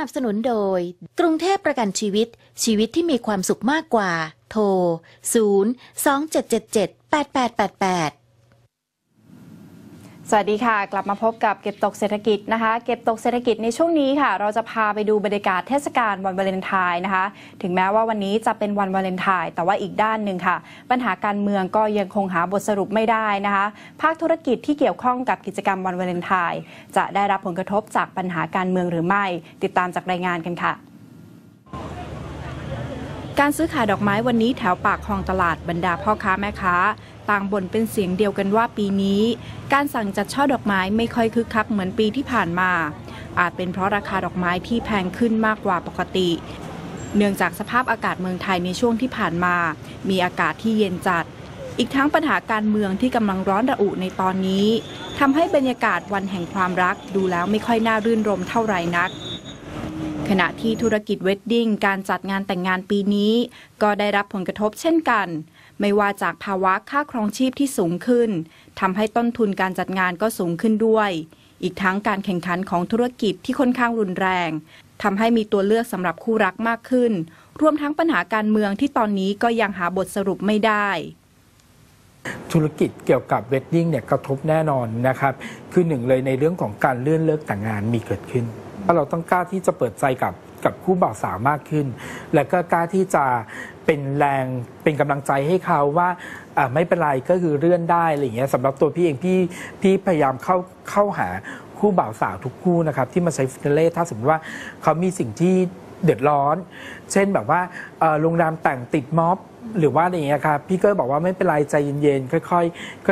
นับสนุนโดย กรุงเทพประกันชีวิต ชีวิตที่มีความสุขมากกว่า โทร 0 2 7 7 7 8 8 8 8 สวัสดีค่ะ กลับมาพบกับเก็บตกเศรษฐกิจนะคะ เก็บตกเศรษฐกิจในช่วงนี้ค่ะ เราจะพาไปดูบรรยากาศเทศกาลวันวาเลนไทน์นะคะ ถึงแม้ว่าวันนี้จะเป็นวันวาเลนไทน์แต่ว่าอีกด้านหนึ่งค่ะ ปัญหาการเมืองก็ยังคงหาบทสรุปไม่ได้นะคะ ภาคธุรกิจที่เกี่ยวข้องกับกิจกรรมวันวาเลนไทน์จะได้รับผลกระทบจากปัญหาการเมืองหรือไม่ ติดตามจากรายงานกันค่ะการซื้อขายดอกไม้วันนี้แถวปากคลองตลาดบรรดาพ่อค้าแม่ค้า ต่างบ่นเป็นเสียงเดียวกันว่าปีนี้ การสั่งจัดช่อดอกไม้ไม่ค่อยคึกคักเหมือนปีที่ผ่านมา อาจเป็นเพราะราคาดอกไม้ที่แพงขึ้นมากกว่าปกติ เนื่องจากสภาพอากาศเมืองไทยในช่วงที่ผ่านมา มีอากาศที่เย็นจัด อีกทั้งปัญหาการเมืองที่กำลังร้อนระอุในตอนนี้ทำให้บรรยากาศวันแห่งความรักดูแล้วไม่ค่อยน่ารื่นรมเท่าไหร่นักขณะที่ธุรกิจเวดดิ้งการจัดงานแต่งงานปีนี้ ก็ได้รับผลกระทบเช่นกัน ไม่ว่าจากภาวะค่าครองชีพที่สูงขึ้นทำให้ต้นทุนการจัดงานก็สูงขึ้นด้วย อีกทั้งการแข่งขันของธุรกิจที่ค่อนข้างรุนแรงทำให้มีตัวเลือกสำหรับคู่รักมากขึ้น รวมทั้งปัญหาการเมืองที่ตอนนี้ก็ยังหาบทสรุปไม่ได้ธุรกิจเกี่ยวกับเวดดิ้งเนี่ยกระทบแน่นอนนะครับ คือหนึ่งเลยในเรื่องของการเลื่อนเลิกแต่งงานมีเกิดขึ้นถ้าเราต้องกล้าที่จะเปิดใจกับ กับคู่บ่าวสาวมากขึ้น แล้วก็กล้าที่จะเป็นแรงเป็นกำลังใจให้เขาว่าไม่เป็นไรก็คือเลื่อนได้อะไรอย่างเงี้ยสำหรับตัวพี่เองพี่พี่พยายามเข้าเข้าหาคู่บ่าวสาวทุกคู่นะครับที่มาใช้ฟินเล่ถ้าสมมติว่าเขามีสิ่งที่ เดือดร้อน เช่นแบบว่าโรงแรมแต่งติดม็อบหรือว่าอะไรอย่างเงี้ยครับพี่ก็บอกว่าไม่เป็นไรใจเย็นๆค่อย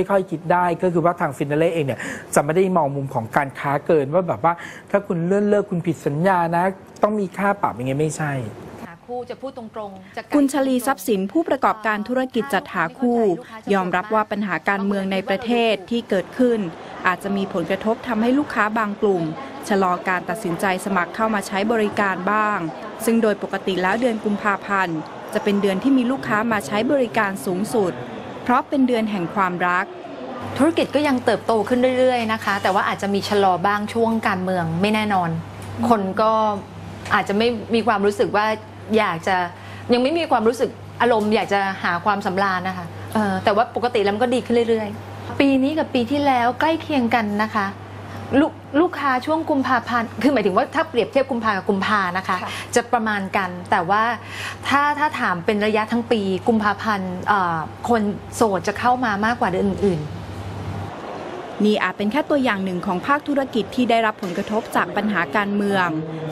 ๆค่อยๆคิดได้ก็คือว่าทางฟินาเล่เองเนี่ยจะไม่ได้มองมุมของการค้าเกินว่าแบบว่าถ้าคุณเลื่อนเลิกคุณผิดสัญญานะ ต้องมีค่าปรับอย่างเงี้ยไม่ใช่ คู่จะพูดตรงๆจะไกลคุณชลีทรัพย์สินผู้ประกอบการธุรกิจจัดหาคู่ ยอมรับว่าปัญหาการเมืองในประเทศที่เกิดขึ้น อาจจะมีผลกระทบทำให้ลูกค้าบางกลุ่ม ชะลอการตัดสินใจสมัครเข้ามาใช้บริการบ้าง ซึ่งโดยปกติแล้วเดือนกุมภาพันธ์ จะเป็นเดือนที่มีลูกค้ามาใช้บริการสูงสุด เพราะเป็นเดือนแห่งความรักธุรกิจก็ยังเติบโตขึ้นเรื่อยๆนะคะ แต่ว่าอาจจะมีชะลอบ้างช่วงการเมืองไม่แน่นอน คนก็อาจจะไม่มีความรู้สึกว่า อยากจะยังไม่มีความรู้สึกอารมณ์อยากจะหาความสำราญนะคะเออแต่ว่าปกติแล้วมันก็ดีขึ้นเรื่อยๆ ปีนี้กับปีที่แล้วใกล้เคียงกันนะคะลูกลูกค้าช่วงกุมภาพันธ์คือหมายถึงว่าถ้าเปรียบเทียบกุมภากับกุมภานะคะจะประมาณกันแต่ว่าถ้าถ้าถามเป็นระยะทั้งปีกุมภาพันธ์เอ่อคนโสดจะเข้ามามากกว่าเดือนอื่นๆ นี่อาจเป็นแค่ตัวอย่างหนึ่งของภาคธุรกิจที่ได้รับผลกระทบจากปัญหาการเมือง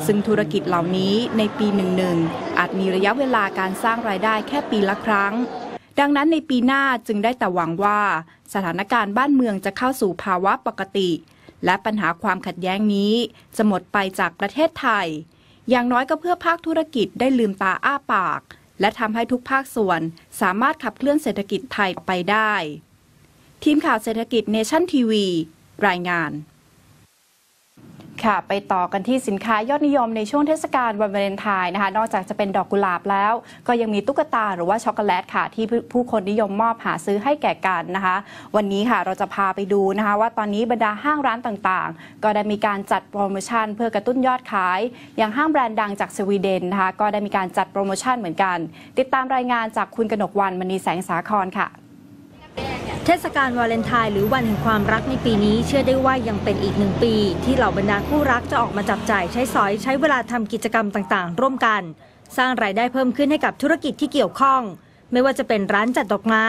ซึ่งธุรกิจเหล่านี้ในปีหนึ่งๆอาจมีระยะเวลาการสร้างรายได้แค่ปีละครั้ง ดังนั้นในปีหน้าจึงได้แต่หวังว่า สถานการณ์บ้านเมืองจะเข้าสู่ภาวะปกติ และปัญหาความขัดแย้งนี้ จะหมดไปจากประเทศไทย อย่างน้อยก็เพื่อภาคธุรกิจได้ลืมตาอ้าปาก และทำให้ทุกภาคส่วนสามารถขับเคลื่อนเศรษฐกิจไทยไปได้ ทีมข่าวเศรษฐกิจเนชั่นทีวี รายงานค่ะไปต่อกันที่สินค้ายอดนิยมในช่วงเทศกาลวันวาเลนไทน์นะคะ นอกจากจะเป็นดอกกุหลาบแล้ว ก็ยังมีตุ๊กตาหรือว่าช็อกโกแลตค่ะ ที่ผู้คนนิยมมอบหาซื้อให้แก่กันนะคะ วันนี้ค่ะเราจะพาไปดูนะคะ ว่าตอนนี้บรรดาห้างร้านต่างๆ ก็ได้มีการจัดโปรโมชั่น เพื่อกระตุ้นยอดขาย อย่างห้างแบรนด์ดังจากสวีเดนนะคะ ก็ได้มีการจัดโปรโมชั่นเหมือนกัน ติดตามรายงานจากคุณกนกวันมณีแสงสาครค่ะ ทศกาลวาเลนไทน์หรือวันแห่งความรักในปีนี้เชื่อได้ว่ายังเป็นอีกหนึ่งปี ที่เหล่าบรรดาคู่รักจะออกมาจับจ่ายใช้สอยใช้เวลาทำกิจกรรมต่างๆ ร่วมกัน สร้างรายได้เพิ่มขึ้นให้กับธุรกิจที่เกี่ยวข้อง ไม่ว่าจะเป็นร้านจัดดอกไม้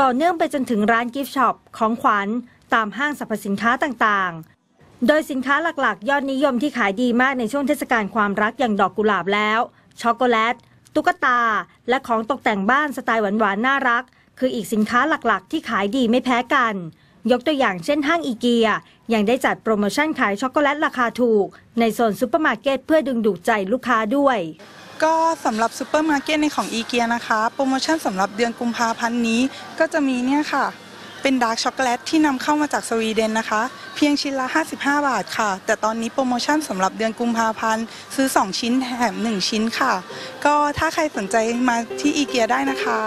ต่อเนื่องไปจนถึงร้านกิฟต์ช็อปของขวัญ ตามห้างสรรพสินค้าต่างๆ โดยสินค้าหลักๆ ยอดนิยมที่ขายดีมากในช่วงเทศกาลความรักอย่างดอกกุหลาบแล้วช็อกโกแลตตุ๊กตา และของตกแต่งบ้านสไตล์หวานๆน่ารัก คืออีกสินค้าหลักๆ ที่ขายดีไม่แพ้กัน ยกตัวอย่างเช่นห้างอีเกีย ยังได้จัดโปรโมชั่นขายช็อกโกแลตราคาถูก ในโซนซูเปอร์มาร์เก็ตเพื่อดึงดูดใจลูกค้าด้วย ก็สำหรับซูเปอร์มาร์เก็ตในของอีเกียนะคะ โปรโมชั่นสำหรับเดือนกุมภาพันธ์นี้ก็จะมีเนี่ยค่ะเป็นดาร์กช็อกโกแลตที่นำเข้ามาจากสวีเดนนะคะ เพียงชิ้นละ 55 บาทค่ะ แต่ตอนนี้โปรโมชั่นสำหรับเดือนกุมภาพันธ์ซื้อ 2 ชิ้นแถม 1 ชิ้นค่ะ ก็ถ้าใครสนใจมาที่อีเกียได้นะคะ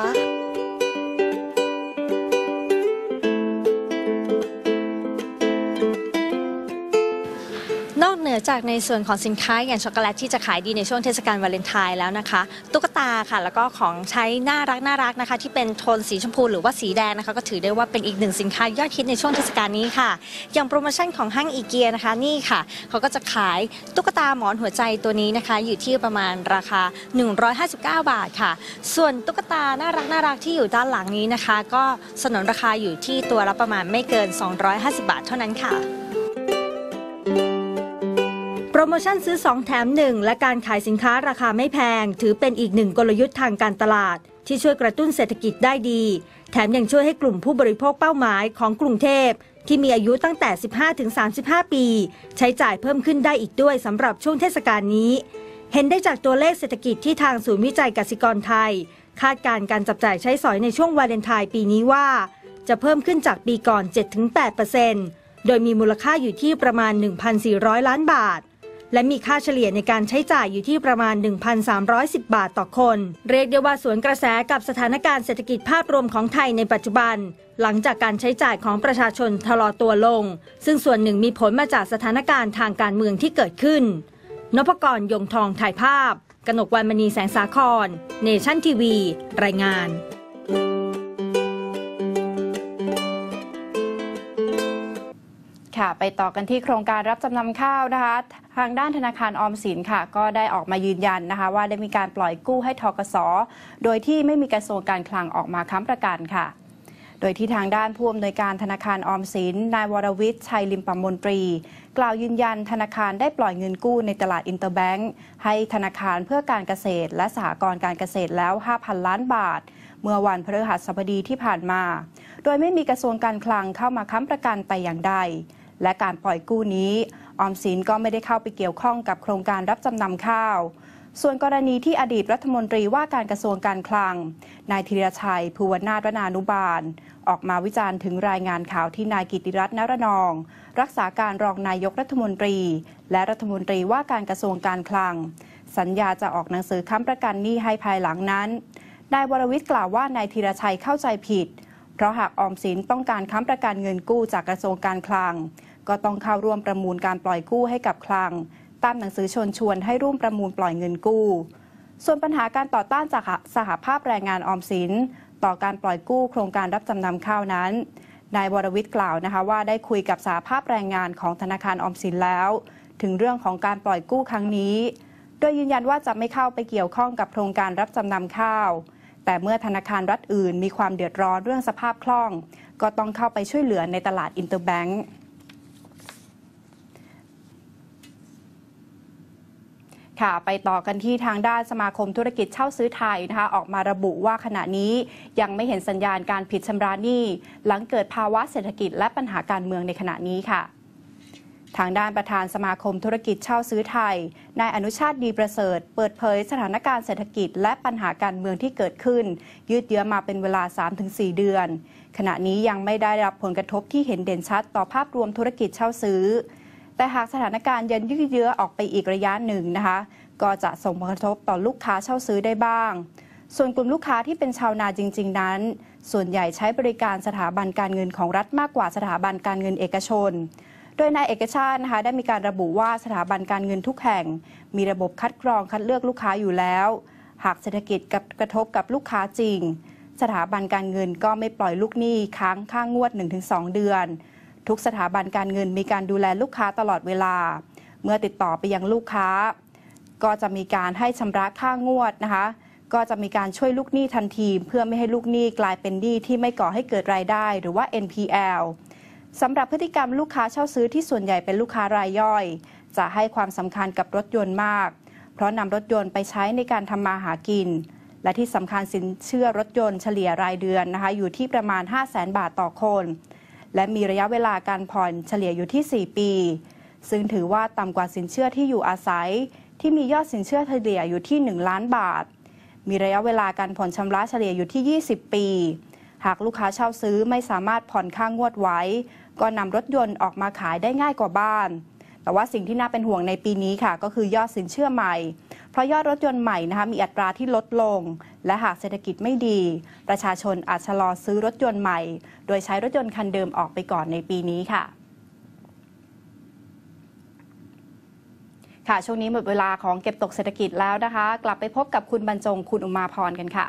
เนื่อจากในส่วนของสินค้าอย่างช็อกโกแลตที่จะขายดีในช่วงเทศกาลวาเลนไทน์แล้วนะคะ ตุ๊กตาค่ะ แล้วก็ของใช้น่ารักน่ารักนะคะ ที่เป็นโทนสีชมพูหรือว่าสีแดงนะคะ ก็ถือได้ว่าเป็นอีกหนึ่งสินค้ายอดฮิตในช่วงเทศกาลนี้ค่ะ อย่างโปรโมชั่นของห้างอีเกียนะคะนี่ค่ะเขาก็จะขายตุ๊กตาหมอนหัวใจตัวนี้นะคะ อยู่ที่ประมาณราคา 159 บาทค่ะ ส่วนตุ๊กตาน่ารักน่ารักที่อยู่ด้านหลังนี้นะคะ ก็สนนราคาอยู่ที่ตัวละประมาณไม่เกิน 250 บาทเท่านั้นค่ะ โมชั่นซื้อ 2 แถม 1 และการขายสินค้าราคาไม่แพง ถือเป็นอีกหนึ่งกลยุทธ์ทางการตลาด ที่ช่วยกระตุ้นเศรษฐกิจได้ดี แถมยังช่วยให้กลุ่มผู้บริโภคเป้าหมายของกรุงเทพ ที่มีอายุตั้งแต่ 15-35 ปี ใช้จ่ายเพิ่มขึ้นได้อีกด้วยสำหรับช่วงเทศกาลนี้ เห็นได้จากตัวเลขเศรษฐกิจที่ทางศูนย์วิจัยกสิกรไทย คาดการณ์การจับจ่ายใช้สอยในช่วงวาเลนไทน์ปีนี้ว่า จะเพิ่มขึ้นจากปีก่อน 7-8%โดยมีมูลค่าอยู่ที่ประมาณ 1,400 ล้านบาท และมีค่าเฉลี่ยในการใช้จ่ายอยู่ที่ประมาณ 1,310 บาทต่อคน เรียกได้ว่าสวนกระแสกับสถานการณ์เศรษฐกิจภาพรวมของไทยในปัจจุบัน หลังจากการใช้จ่ายของประชาชนชะลอตัวลง ซึ่งส่วนหนึ่งมีผลมาจากสถานการณ์ทางการเมืองที่เกิดขึ้นนพกรยงทองถ่ายภาพ กนกวันมณีแสงสาคร เนชั่นทีวี รายงาน ค่ะ ไปต่อกันที่โครงการรับจำนำข้าวนะคะ ทางด้านธนาคารออมสินค่ะ ก็ได้ออกมายืนยันนะคะ ว่าได้มีการปล่อยกู้ให้ทกสโดยที่ไม่มีกระทรวงการคลังออกมาค้ำประกันค่ะ โดยที่ทางด้านผู้อำนวยการธนาคารออมสิน นายวรวิทย์ชัยลิมปมนตรี กล่าวยืนยันธนาคารได้ปล่อยเงินกู้ในตลาดอินเตอร์แบงค์ให้ธนาคารเพื่อการเกษตร และสหกรณ์การเกษตรแล้ว 5,000 ล้านบาทเมื่อวันพฤหัสบดีที่ผ่านมา โดยไม่มีกระทรวงการคลังเข้ามาค้ำประกันแต่อย่างใด และการปล่อยกู้นี้ออมสินก็ไม่ได้เข้าไปเกี่ยวข้องกับโครงการรับจำนำข้าว ส่วนกรณีที่อดีตรัฐมนตรีว่าการกระทรวงการคลัง นายธีรชัย ภูวนาถวนานุบาล ออกมาวิจารณ์ถึงรายงานข่าวที่นายกิติรัตน์นรนอง รักษาการรองนายกรัฐมนตรี และรัฐมนตรีว่าการกระทรวงการคลัง สัญญาจะออกหนังสือค้ำประกันหนี้ให้ภายหลังนั้นนายวรวิทย์กล่าวว่านายธีรชัยเข้าใจผิด เพราะหากออมสินต้องการค้ำประกันเงินกู้จากกระทรวงการคลัง ก็ต้องเข้าร่วมประมูลการปล่อยกู้ให้กับคลัง ตามหนังสือชวนชวนให้ร่วมประมูลปล่อยเงินกู้ ส่วนปัญหาการต่อต้านจากสหภาพแรงงานออมสิน ต่อการปล่อยกู้โครงการรับจำนำข้าวนั้นนายวรวิทย์กล่าวนะคะว่าได้คุยกับสหภาพแรงงานของธนาคารออมสินแล้ว ถึงเรื่องของการปล่อยกู้ครั้งนี้ โดยยืนยันว่าจะไม่เข้าไปเกี่ยวข้องกับโครงการรับจำนำข้าว แต่เมื่อธนาคารรัฐอื่น มีความเดือดร้อนเรื่องสภาพคล่อง ก็ต้องเข้าไปช่วยเหลือในตลาดอินเตอร์แบงก์ ค่ะ ไปต่อกันที่ทางด้านสมาคมธุรกิจเช่าซื้อไทยนะคะออกมาระบุว่าขณะนี้ยังไม่เห็นสัญญาณการผิดชำระหนี้ หลังเกิดภาวะเศรษฐกิจและปัญหาการเมืองในขณะนี้ค่ะทางด้านประธานสมาคมธุรกิจเช่าซื้อไทย นายอนุชาติดีประเสริฐ เปิดเผยสถานการณ์เศรษฐกิจและปัญหาการเมืองที่เกิดขึ้น ยืดเยื้อมาเป็นเวลา 3-4 เดือน ขณะนี้ยังไม่ได้รับผลกระทบที่เห็นเด่นชัดต่อภาพรวมธุรกิจเช่าซื้อ แต่หากสถานการณ์ยังยืดเยื้อออกไปอีกระยะหนึ่งนะคะ ก็จะส่งผลกระทบต่อลูกค้าเช่าซื้อได้บ้าง ส่วนกลุ่มลูกค้าที่เป็นชาวนาจริง ๆ นั้น ส่วนใหญ่ใช้บริการสถาบันการเงินของรัฐมากกว่าสถาบันการเงินเอกชน โดยนายเอกชาตินะคะได้มีการระบุว่าสถาบันการเงินทุกแห่ง มีระบบคัดกรองคัดเลือกลูกค้าอยู่แล้ว หากเศรษฐกิจกระทบกับลูกค้าจริง สถาบันการเงินก็ไม่ปล่อยลูกหนี้ค้างค่างวด 1-2 เดือน ทุกสถาบันการเงินมีการดูแลลูกค้าตลอดเวลา เมื่อติดต่อไปยังลูกค้า ก็จะมีการให้ชำระค่างวดนะคะ ก็จะมีการช่วยลูกหนี้ทันที เพื่อไม่ให้ลูกหนี้กลายเป็นหนี้ที่ไม่ก่อให้เกิดรายได้ หรือว่า NPL สำหรับพฤติกรรมลูกค้าเช่าซื้อที่ส่วนใหญ่เป็นลูกค้ารายย่อย จะให้ความสำคัญกับรถยนต์มาก เพราะนำรถยนต์ไปใช้ในการทำมาหากิน และที่สำคัญสินเชื่อรถยนต์เฉลี่ยรายเดือนนะคะอยู่ที่ประมาณ 5 0 0แสนบาทต่อคน และมีระยะเวลาการผ่อนเฉลี่ยอยู่ที่ 4 ปี ซึ่งถือว่าต่ำกว่าสินเชื่อที่อยู่อาศัย ที่มียอดสินเชื่อเฉลี่ยอยู่ที่ 1 ล้านบาท มีระยะเวลาการผ่อนชำระเฉลี่ยอยู่ที่ 20 ปี หากลูกค้าเช่าซื้อไม่สามารถผ่อนค่างวดไว้ ก็นำรถยนต์ออกมาขายได้ง่ายกว่าบ้าน แต่ว่าสิ่งที่น่าเป็นห่วงในปีนี้ค่ะ ก็คือยอดสินเชื่อใหม่ เพราะยอดรถยนต์ใหม่นะคะมีอัตราที่ลดลง และหากเศรษฐกิจไม่ดี ประชาชนอาจชะลอซื้อรถยนต์ใหม่ โดยใช้รถยนต์คันเดิมออกไปก่อนในปีนี้ค่ะค่ะ ช่วงนี้หมดเวลาของเก็บตกเศรษฐกิจแล้วนะคะ กลับไปพบกับคุณบรรจงคุณอุมาพรกันค่ะ